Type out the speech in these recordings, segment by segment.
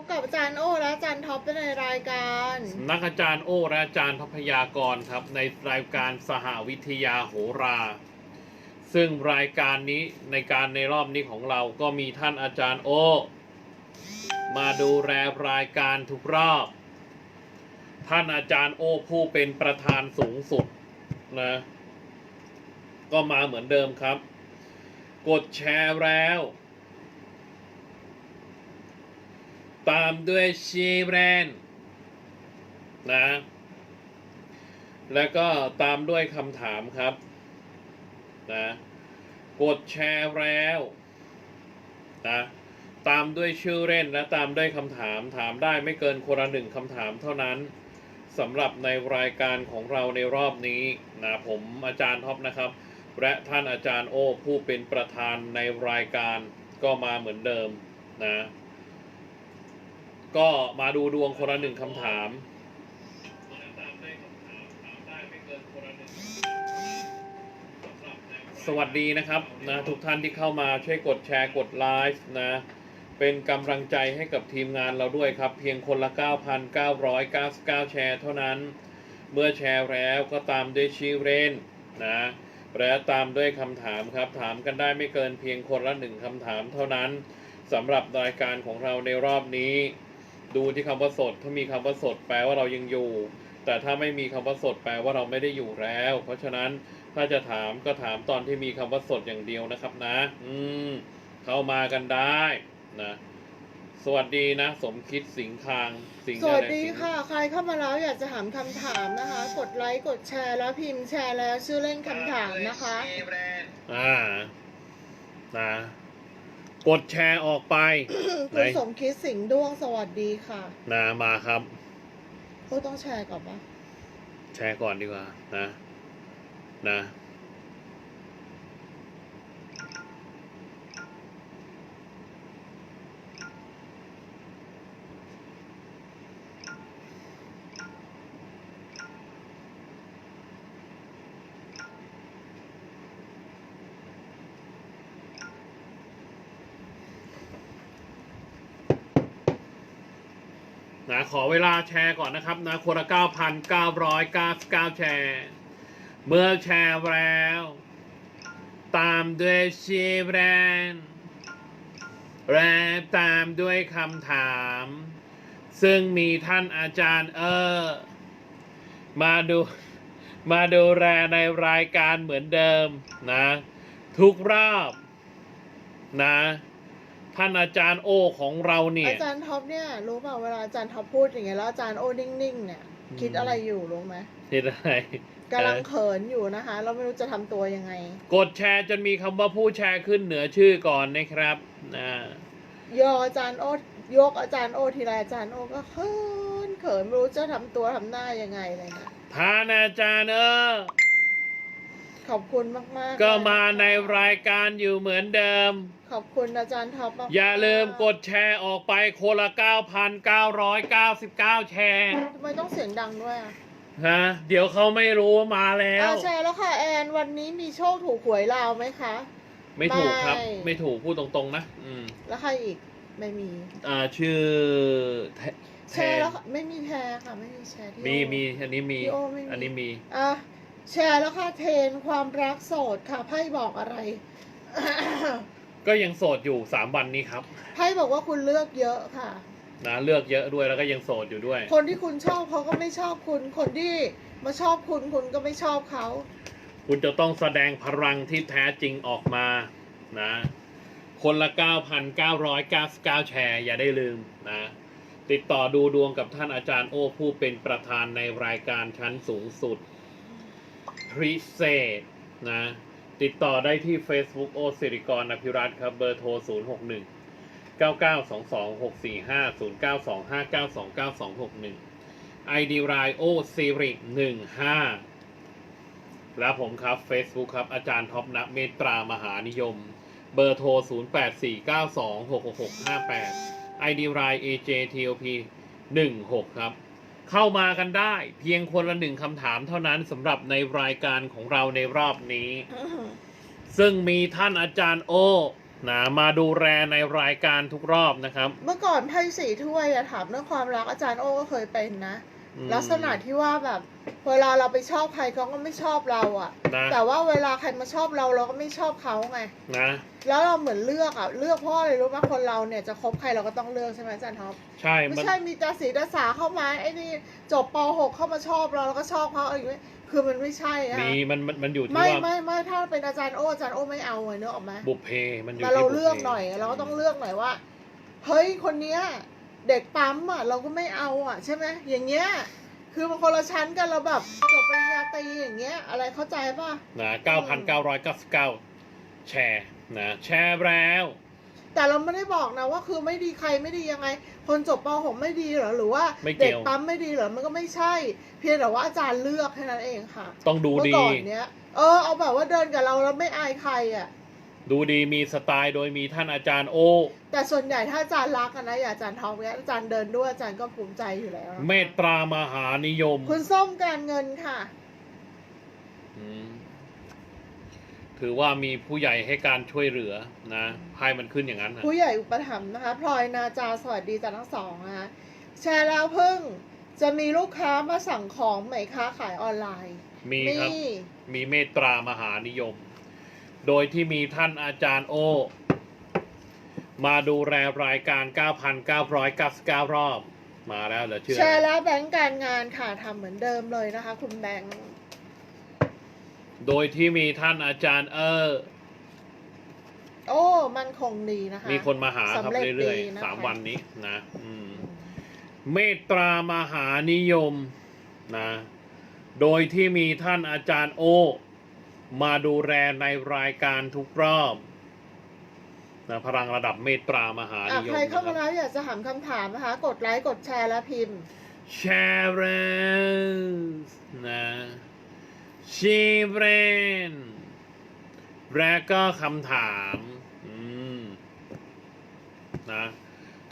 บกับอาจารย์โอและอาจารย์ท็อปในรายการนักอาจารย์โอและอาจารย์ทพยากรครับ ในรายการสหวิทยาโหรา ซึ่งรายการนี้ในการในรอบนี้ของเราก็มีท่านอาจารย์โอ มาดูแลรายการทุกรอบ ท่านอาจารย์โอผู้เป็นประธานสูงสุดนะก็มาเหมือนเดิมครับ กดแชร์แล้ว ตามด้วยชีแบรนด์นะแล้วก็ตามด้วยคำถามครับนะกดแชร์แล้วนะตามด้วยชื่อเล่นและตามด้วยคำถามถามได้ไม่เกินคนละหนึ่งคำถามเท่านั้นสำหรับในรายการของเราในรอบนี้นะผมอาจารย์ท็อปนะครับ และท่านอาจารย์โอผู้เป็นประธานในรายการก็มาเหมือนเดิมนะ ก็มาดูดวงคนละหนึ่งคำถาม สวัสดีนะครับนะทุกท่านที่เข้ามาช่วยกดแชร์กดไลฟ์นะเป็นกำลังใจให้กับทีมงานเราด้วยครับ เพียงคนละ 9,999 แชร์เท่านั้น เมื่อแชร์แล้วก็ตามด้วยชื่อเล่นนะและตามด้วยคำถามครับ ถามกันได้ไม่เกินเพียงคนละหนึ่งคำถามเท่านั้นสำหรับรายการของเราในรอบนี้ ดูที่คำว่าสด ถ้ามีคำว่าสดแปลว่าเรายังอยู่ แต่ถ้าไม่มีคำว่าสดแปลว่าเราไม่ได้อยู่แล้ว เพราะฉะนั้นถ้าจะถามก็ถามตอนที่มีคำว่าสดอย่างเดียวนะครับนะ อืม เข้ามากันได้นะสวัสดีนะ สมคิดสิงคางสิงสวัสอะไรดีสิงค่ะ ใครเข้ามาแล้วอยากจะถามคำถามนะคะ กดไลค์กดแชร์แล้วพิมพ์แชร์แล้วชื่อเล่นคำถามนะคะ อ่านะ กดแชร์ออกไปไหนคุณสมคิดสิงห์ด้วงสวัสดีค่ะนะมาครับโอ้ต้องแชร์ก่อนปะแชร์ก่อนดีกว่านะ นะ นะขอเวลาแชร์ก่อนนะครับนะคนละ9,999แชร์ เมื่อแชร์แล้ว ตามด้วยชีแบรนด์และตามด้วยคำถาม ซึ่งมีท่านอาจารย์เออ มาดูมาดูแลในรายการเหมือนเดิมนะ ทุกรอบนะ ท่านอาจารย์โอของเราเนี่ย อาจารย์ท็อปเนี่ยรู้เปล่าเวลาอาจารย์ท็อปพูดอย่างเงี้ยแล้วอาจารย์โอ้นิ่งๆเนี่ย อืม คิดอะไรอยู่รู้ไหมเห็นอะไรกำลังเขินอยู่นะคะ เราไม่รู้จะทำตัวยังไง กดแชร์จนมีคำว่าผู้แชร์ขึ้นเหนือชื่อก่อนนะครับนะยออาจารย์โอยกอาจารย์โอทีไรอาจารย์โอก็เขินเขินไม่รู้จะทำตัวทำหน้ายังไงเลยนะท่านอาจารย์เออ ขอบคุณมากๆก็มาเลยะคะในรายการอยู่เหมือนเดิม ขอบคุณอาจารย์ท็อปมากๆอย่าลืมกดแชร์ออกไปคนละ 9,999 แชร์ทำไมต้องเสียงดังด้วยอะฮะเดี๋ยวเขาไม่รู้ว่ามาแล้ว อ่าแชร์แล้วค่ะแอนวันนี้มีโชคถูกหวยลาวไหมคะ ไม่ถูกครับ ไม่ ไม่ถูกพูดตรงๆนะอืมแล้วใครอีกไม่มี อ่าชื่อแทแชร์แล้วค่ะไม่มีแชร์ค่ะไม่มีแชร์ที่มีโอมีอันนี้มีพี่โอไม่มี อันนี้มี อะแชร์แล้วค่ะเทรนความรักโสดค่ะไพ่บอกอะไร ก็ยังโสดอยู่3วันนี้ครับไพ่บอกว่าคุณเลือกเยอะค่ะ นะเลือกเยอะด้วยแล้วก็ยังโสดอยู่ด้วย คนที่คุณชอบเขาก็ไม่ชอบคุณ คนที่มาชอบคุณคุณก็ไม่ชอบเขา คุณจะต้องแสดงพลังที่แท้จริงออกมานะ คนละ 9,999 แชร์ อย่าได้ลืมนะ ติดต่อดูดวงกับท่านอาจารย์โอ้ผู้เป็นประธานในรายการชั้นสูงสุด พิเศษนะ ติดต่อได้ที่ Facebook โอสิริกรอภิรัตครับ เบอร์โทร 061 9922 645 0925 929 261 ID รายโอสิริ15 และผมครับ Facebook ครับ อาจารย์ท็อปนะเมตรามหานิยม เบอร์โทร 0849266658 ID ราย AJTOP 16ครับ เข้ามากันได้ เพียงคนละหนึ่งคำถามเท่านั้นสำหรับในรายการของเราในรอบนี้ ซึ่งมีท่านอาจารย์โอนะมาดูแลในรายการทุกรอบนะครับ เมื่อก่อนไพ่สี่ถ้วยอะถามเรื่องความรักอาจารย์โอ้ก็เคยเป็นนะอืม ลักษณะที่ว่าแบบ เวลาเราไปชอบใครเขาก็ไม่ชอบเราอะนะ แต่ว่าเวลาใครมาชอบเราเราก็ไม่ชอบเขาไง นะแล้วเราเหมือนเลือกอะเลือกเพราะอะไรรู้ไหมคนเราเนี่ยจะคบใครเราก็ต้องเลือกใช่ไหมอาจารย์ท็อป ใช่ไม่มันใช่มีตาสีตาสาเข้ามาไอ้นี่จบป .6 เข้ามาชอบเราแล้วก็ชอบเขาอะไรอย่างเงี้ยคือมันไม่ใช่อะมีมันมันมันอยู่ที่ไม่ว่าไม่ไม่ถ้าเป็นอาจารย์โอ้อาจารย์โอ้ไม่เอาไงเนกออกไหมบุพเพมันอยู่มาที่เราบุพพเลือกหน่อย เราก็ต้องเลือกหน่อยว่า เฮ้ยคนเนี้ย เด็กปั๊มอะเราก็ไม่เอาอะใช่ไหมอย่างเงี้ย คือมันคนละชั้นกันเราแบบจบปริญญาตรีอย่างเงี้ย อะไรเข้าใจป่ะนะ9,999 แชร์นะแชร์แล้ว แต่เราไม่ได้บอกนะว่าคือไม่ดีใครไม่ดียังไง คนจบป .6 ไม่ดีเหรอหรือว่าไม่เกี่เด็กยว ปั๊มไม่ดีเหรอมันก็ไม่ใช่ เพียงแต่ว่าอาจารย์เลือกแค่นั้นเองค่ะ ต้องดูเมื่อดี ก่อนเนี้ย เออ เอาแบบว่าเดินกับเราแล้วไม่อายใครอะ ดูดีมีสไตล์โดยมีท่านอาจารย์โอ แต่ส่วนใหญ่ถ้าอาจารย์รักกันนะอย่างอาจารย์ทองเนี่ยอาจารย์เดินด้วยอาจารย์ก็ภูมิใจอยู่แล้วนะคะเมตตามหานิยม คุณส้มการเงินค่ะ อืมถือว่ามีผู้ใหญ่ให้การช่วยเหลือนะไพ่มันขึ้นอย่างนั้นนะผู้ใหญ่อุปถัมภ์นะคะพลอยนาจาสวัสดีจากทั้งสองนะคะแชร์แล้วเพิ่งจะมีลูกค้ามาสั่งของไหมค้าขายออนไลน์ มีครับ มีเมตตามหานิยม โดยที่มีท่านอาจารย์โอ มาดูแลรายการ 9,999 รอบ มาแล้วเหลือเชื่อแชร์แล้วแบงก์การงานค่ะทำเหมือนเดิมเลยนะคะ คุณแบงค์โดยที่มีท่านอาจารย์เออ โอ้ มันคงดีนะคะ มีคนมาหาครับสำเร็จเรื่อยดีนะคะๆสามวันนี้นะอืมเมตตามหานิยมนะ โดยที่มีท่านอาจารย์โอ มาดูแลในรายการทุกรอบนะพลังระดับเมตตามหาอะนิยมใครเข้ามานะคแล้รับวอยากจะถามคำถามนะคะ กดไลค์กดแชร์และพิมพ์ แชร์เรนนะชีเรนและก็คำถามอืมนะ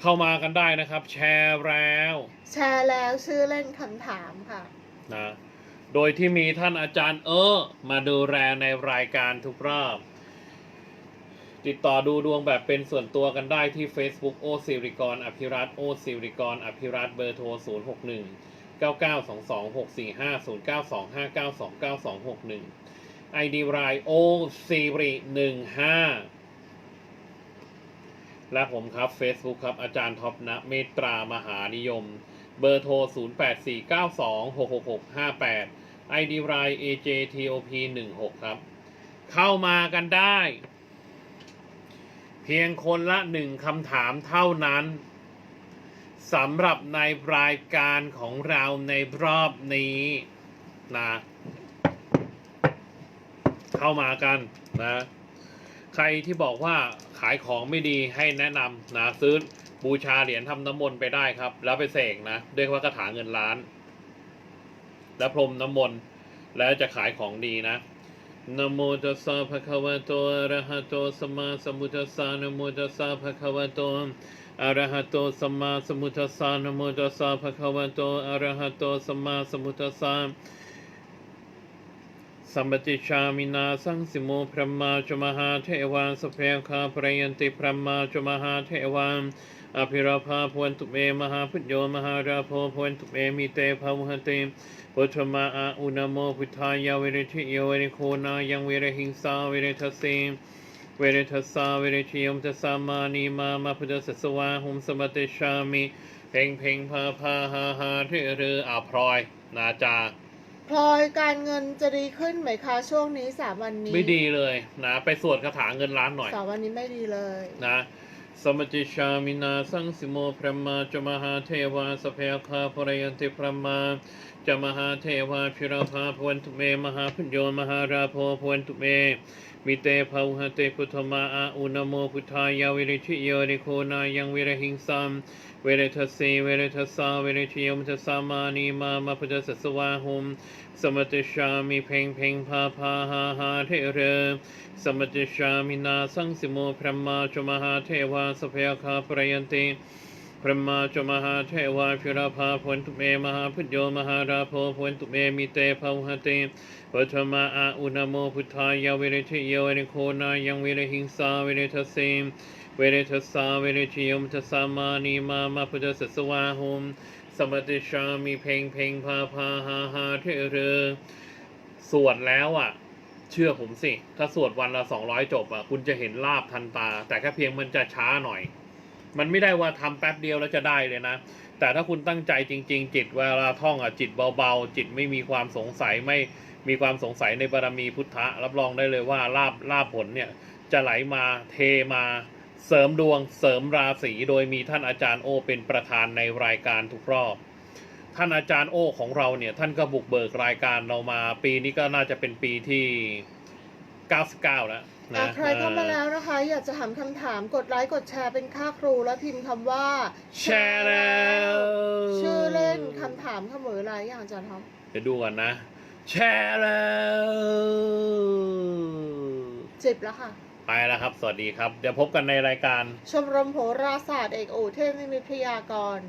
เข้ามากันได้นะครับ แชร์แล้ว แชร์แล้วชื่อเล่นคำถามค่ะนะ โดยที่มีท่านอาจารย์เออมาดูแลในรายการทุกรอบ ติดต่อดูดวงแบบเป็นส่วนตัวกันได้ที่ Facebook โอซิริกรอภิรัตโอซิริกรอภิรัตเบอร์โทร 0 6 1 9 9 2 2 6 4 5 0 9 2 5 9 2 9 2 6 1 ID รายโอซิริ15 และผมครับ Facebook ครับ อาจารย์ท็อปนะเมตตามหานิยม เบอร์โทร 0849266658 ID ราย AJTOP 16ครับ เข้ามากันได้ เพียงคนละหนึ่งคำถามเท่านั้นสำหรับในรายการของเราในรอบนี้นะเข้ามากันนะ ใครที่บอกว่าขายของไม่ดีให้แนะนำนะซื้อบูชาเหรียญทำน้ำมนต์ไปได้ครับ แล้วไปเสกนะด้วยว่ากระถาเงินล้าน และพรมน้ำมนต์แล้วจะขายของดีนะนะโมตัสสะภะคะวะโตอะระหะโตสัมมาสัมพุทธัสสะนะโมตัสสะภะคะวะโตอะระหะโตสัมมาสัมพุทธัสสะนะโมตัสสะภะคะวะโตอะระหะโตสัมมาสัมพุทธัสสะ สัมปติชามินาสังสิโมพระมาจมหาเทวาสเพคาปรยันติพระมาจมหาเทวาอภิราภาพวนตุเมมหาพุทโยมหาราโพพวนตุเมมิเตภาวหติพุทธมาอาอุณโมพุทธายาเวรทิโยเวรโคนายังเวรหิงสาเวรทัสเสเวรทัสสาเวรชิยมทัสสามานีมามาพุทธสัสวาหุมสมติชามิเพ่งเพ่งพาพาฮาฮาเรือเรืออาพลอยนาจา พลอยการเงินจะดีขึ้นไหมคะ ช่วงนี้สามวันนี้ไม่ดีเลยนะ ไปสวดคาถาเงินล้านหน่อยสามวันนี้ไม่ดีเลยนะสมติชามินาสังสิโมพระมาจมหาเทวาสเพคาพรยันติพระมาจมหาเทวาพิราภาพวันตุเม มหาพุญโยมหาราโพพวันตุเม มิเตภาวหเตพุทธมาอาอุณโมพุทธายาวิริชิโยริโคนายังวิรหิงสัมเวรทัสเสเวรทัสสาเวรชิยมทัสสามานีมามาพุทธสัสวาหุมสมติชามิเพ่งเพ่งพาพาหาหาเทเรสมติชามินาสังสิโมพระมาจมหาเทวาสเพคาปรยันติ พระมาจมหาเทวาพิราภาพวนตุเมมหาพุทโยมหาราโพพวนตุเมมิเตภวหเตปัทมาอาุณโมพุทธายาเวรทิโยเวเรโคนายังเวเรหิงสาเวเรทเสมเวเรทสาเวเรทิยมทสามานีมามาพุทธสสวาหุมสมติชามีเพลงเพลงพาพาหาหาเทเรสวดแล้วอะ เชื่อผมสิ ถ้าสวดวันละสองร้อยจบอะ คุณจะเห็นลาบทันตา แต่แค่เพียงมันจะช้าหน่อย มันไม่ได้ว่าทำแป๊บเดียวแล้วจะได้เลยนะ แต่ถ้าคุณตั้งใจจริง ๆ จิตเวลาท่องอะจิตเบาๆ จิตไม่มีความสงสัยไม่มีความสงสัยในบารมีพุทธะรับรองได้เลยว่าลาบลาบผลเนี่ยจะไหลมาเทมาเสริมดวงเสริมราศีโดยมีท่านอาจารย์โอเป็นประธานในรายการทุกรอบ ท่านอาจารย์โอของเราเนี่ยท่านก็บุกเบิกรายการเรามาปีนี้ก็น่าจะเป็นปีที่ 99 แล้วนะใครเข้ามาแล้วนะ อยากจะถามคำถามกดไลค์กดแชร์เป็นค่าครูแล้วพิมพ์คำว่า แชร์แล้วชื่อเล่นคำถามเสมออะไรอย่างอาจารย์ท็อปเดี๋ยวดูก่อนนะ แชร์แล้วจิบแล้วค่ะ ไปแล้วครับ สวัสดีครับ เดี๋ยวพบกันในรายการ ชมรมโหราศาสตร์เอกอูเทพนิมิตพยากรณ์